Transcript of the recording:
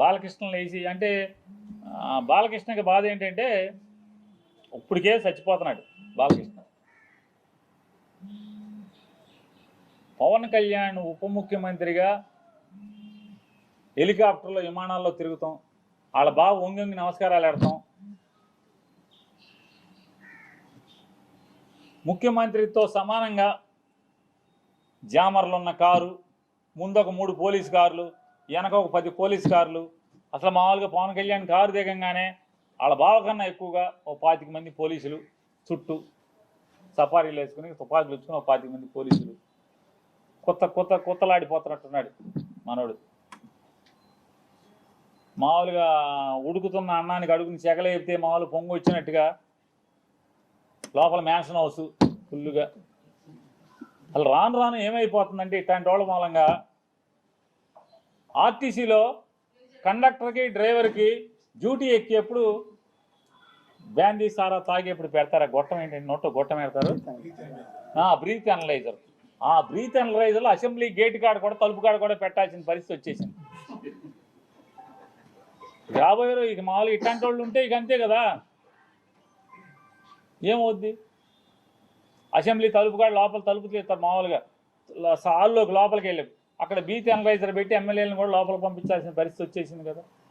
బాలకృష్ణ లేచి అంటే బాలకృష్ణకి బాధ ఏంటంటే ఇప్పటికే చచ్చిపోతున్నాడు బాలకృష్ణ. పవన్ కళ్యాణ్ ఉప ముఖ్యమంత్రిగా హెలికాప్టర్లో విమానాల్లో తిరుగుతాం. వాళ్ళ బాబు వంగి నమస్కారాలు ఆడతాం. ముఖ్యమంత్రితో సమానంగా జామర్లు ఉన్న కారు ముందొక మూడు పోలీస్ కార్లు వెనక ఒక పది పోలీస్ కార్లు. అసలు మామూలుగా పవన్ కళ్యాణ్ కారు దిగంగానే వాళ్ళ బావ కన్నా ఎక్కువగా ఓ పాతిక మంది పోలీసులు చుట్టూ సఫారీలు వేసుకుని తుపాకులు ఇచ్చుకుని ఒక పాతిక మంది పోలీసులు. కొత్త కొత్త కొత్తలాడిపోతున్నట్టున్నాడు మనోడు. మామూలుగా ఉడుకుతున్న అన్నానికి అడుగుని చెగలేపితే మామూలు పొంగు వచ్చినట్టుగా లోపల మ్యాన్షన్ హౌస్ ఫుల్గా అసలు రాను రాను ఏమైపోతుందంటే ఇట్లాంటి వాళ్ళ మూలంగా ఆర్టీసీలో కండక్టర్కి డ్రైవర్కి డ్యూటీ ఎక్కేప్పుడు బ్యాందీ సారా తాగేప్పుడు పెడతారా? గొట్టం ఏంటంటే నోట్లో గొట్టం పెడతారు? బ్రీత్ అనలైజర్ ఆ బ్రీత్ అనలైజర్లో అసెంబ్లీ గేట్ కాడ కూడా తలుపు కాడ కూడా పెట్టాల్సిన పరిస్థితి వచ్చేసింది. రాబోయే రోజు ఇక మామూలుగా ఇట్లాంటి వాళ్ళు ఉంటే ఇక అంతే కదా. ఏమవుద్ది? అసెంబ్లీ తలుపు కాడ లోపల తలుపు తీస్తారు మామూలుగా. ల- హాల్లోకి లోపలికి వెళ్ళి అక్కడ బీత్ అనలైజర్ పెట్టి ఎమ్మెల్యేలను కూడా లోపల పంపించాల్సిన పరిస్థితి వచ్చేసింది కదా.